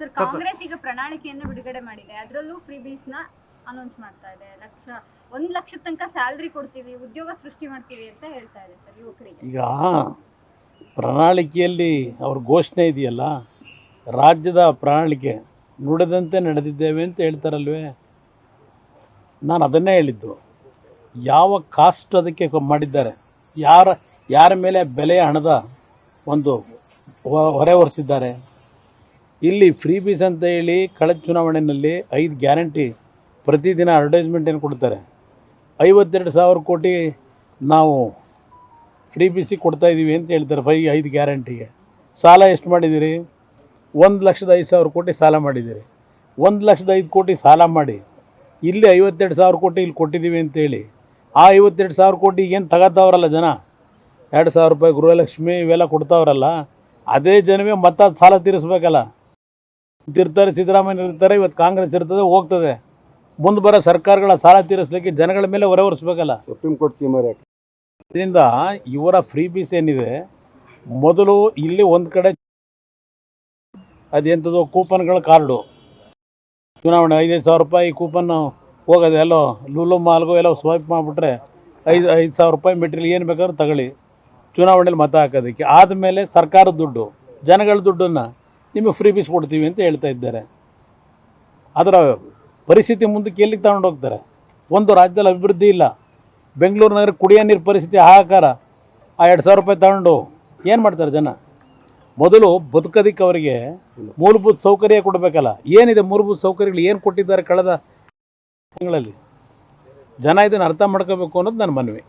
Sir Congress ಈಗ ಪ್ರಣಾಳಿಕೆಯನ್ನು ಬಿಡುಗಡೆ ಮಾಡಿದೆ. ಅದರಲ್ಲೂ ಫ್ರೀ ಬೀಸ್ನ ಅನೌನ್ಸ್ ಮಾಡ್ತಾ ಇದೆ. ಲಕ್ಷ ಒಂದ್ ಲಕ್ಷ ತನಕ ಸ್ಯಾಲ್ರಿ ಕೊಡ್ತೀವಿ ಉದ್ಯೋಗ ಸೃಷ್ಟಿ ಮಾಡ್ತೀವಿ ಅಂತ ಹೇಳ್ತಾ ಇದೆ ಸರ್ ಯುವಕರಿಗೆ. ಈಗ ಪ್ರಣಾಳಿಕೆಯಲ್ಲಿ ಅವ್ರ ಘೋಷಣೆ ಇದೆಯಲ್ಲ ರಾಜ್ಯದ ಪ್ರಣಾಳಿಕೆ ನುಡಿದಂತೆ ನಡೆದಿದ್ದೇವೆ ಅಂತ ಹೇಳ್ತಾರಲ್ವೇ? ನಾನು ಅದನ್ನೇ ಹೇಳಿದ್ದು. ಯಾವ ಕಾಸ್ಟ್ ಅದಕ್ಕೆ ಮಾಡಿದ್ದಾರೆ? ಯಾರ ಯಾರ ಮೇಲೆ ಬೆಲೆಯ ಹಣದ ಒಂದು ಹೊರೆ ಹೊರಿಸಿದ್ದಾರೆ ಇಲ್ಲಿ ಫ್ರೀ ಬೀಸ್ ಅಂತ ಹೇಳಿ ಕಳೆದ ಚುನಾವಣೆಯಲ್ಲಿ ಐದು ಗ್ಯಾರಂಟಿ ಪ್ರತಿದಿನ ಅಡ್ವರ್ಟೈಸ್ಮೆಂಟ್ ಏನು ಕೊಡ್ತಾರೆ? ಐವತ್ತೆರಡು ಸಾವಿರ ಕೋಟಿ ನಾವು ಫ್ರೀ ಬಿಸಿ ಕೊಡ್ತಾ ಇದ್ದೀವಿ ಅಂತ ಹೇಳ್ತಾರೆ ಫೈ ಐದು ಗ್ಯಾರಂಟಿಗೆ ಸಾಲ ಎಷ್ಟು ಮಾಡಿದ್ದೀರಿ? ಒಂದು ಲಕ್ಷದ ಐದು ಸಾವಿರ ಕೋಟಿ ಸಾಲ ಮಾಡಿದ್ದೀರಿ. ಒಂದು ಲಕ್ಷದ ಐದು ಕೋಟಿ ಸಾಲ ಮಾಡಿ. ಇಲ್ಲಿ ಐವತ್ತೆರಡು ಸಾವಿರ ಕೋಟಿ ಇಲ್ಲಿ ಕೊಟ್ಟಿದ್ದೀವಿ ಅಂತೇಳಿ ಆ ಐವತ್ತೆರಡು ಸಾವಿರ ಕೋಟಿ ಏನು ತಗೋತಾವ್ರಲ್ಲ ಜನ? ಎರಡು ಸಾವಿರ ರೂಪಾಯಿ ಗೃಹಲಕ್ಷ್ಮಿ ಇವೆಲ್ಲ ಕೊಡ್ತಾವ್ರಲ್ಲ. ಅದೇ ಜನವೇ ಮತ್ತೆ ಸಾಲ ತೀರಿಸ್ಬೇಕಲ್ಲ. ಇರ್ತಾರೆ ಸಿದ್ದರಾಮಯ್ಯ ಇರ್ತಾರೆ ಇವತ್ತು ಕಾಂಗ್ರೆಸ್ ಇರ್ತದೆ ಹೋಗ್ತದೆ. ಮುಂದೆ ಬರೋ ಸರ್ಕಾರಗಳ ಸಾಲ ತೀರಿಸ್ಲಿಕ್ಕೆ ಜನಗಳ ಮೇಲೆ ಹೊರೆ ಹೊರಿಸ್ಬೇಕಲ್ಲ ಸುಪ್ರೀಂ ಕೋರ್ಟ್ ತೀರ್ಮಾನ ಇದರಿಂದ ಇವರ ಫ್ರೀ ಬೀಸ್ ಏನಿದೆ ಮೊದಲು ಇಲ್ಲಿ ಒಂದು ಕಡೆ ಅದೆಂಥದ್ದು ಕೂಪನ್ಗಳ ಕಾರ್ಡು. ಚುನಾವಣೆ ಐದೈದು ಸಾವಿರ ರೂಪಾಯಿ ಕೂಪನ್ ಹೋಗೋದು ಎಲ್ಲೋ ಲೂಲು ಮಾಲ್ಗೋ ಎಲ್ಲೋ ಸ್ವೈಪ್ ಮಾಡಿಬಿಟ್ರೆ ಐದು ಐದು ಸಾವಿರ ರೂಪಾಯಿ ಮೆಟೀರಿಯಲ್ ಏನು ಬೇಕಾದ್ರೂ ತಗೊಳ್ಳಿ. ಚುನಾವಣೆಯಲ್ಲಿ ಮತ ಹಾಕೋದಕ್ಕೆ. ಆದಮೇಲೆ ಸರ್ಕಾರದ ದುಡ್ಡು ಜನಗಳ ದುಡ್ಡನ್ನು ನಿಮಗೆ ಫ್ರೀ ಬೀಸ್ ಕೊಡ್ತೀವಿ ಅಂತ ಹೇಳ್ತಾ ಇದ್ದಾರೆ. ಅದರ ಪರಿಸ್ಥಿತಿ ಮುಂದಕ್ಕೆ ಎಲ್ಲಿಗೆ ತಗೊಂಡು ಹೋಗ್ತಾರೆ? ಒಂದು ರಾಜ್ಯದಲ್ಲಿ ಅಭಿವೃದ್ಧಿ ಇಲ್ಲ. ಬೆಂಗಳೂರು ನಗರ ಕುಡಿಯೋ ನೀರು ಪರಿಸ್ಥಿತಿ ಹಾಹಾಕಾರ. ಆ ಎರಡು ಸಾವಿರ ರೂಪಾಯಿ ತಗೊಂಡು ಏನು ಮಾಡ್ತಾರೆ ಜನ? ಮೊದಲು ಬದುಕೋದಕ್ಕೆ ಅವರಿಗೆ ಮೂಲಭೂತ ಸೌಕರ್ಯ ಕೊಡಬೇಕಲ್ಲ. ಏನಿದೆ ಮೂಲಭೂತ ಸೌಕರ್ಯಗಳು? ಏನು ಕೊಟ್ಟಿದ್ದಾರೆ ಕಳೆದ ತಿಂಗಳಲ್ಲಿ? ಜನ ಇದನ್ನು ಅರ್ಥ ಮಾಡ್ಕೋಬೇಕು ಅನ್ನೋದು ನನ್ನ ಮನವಿ.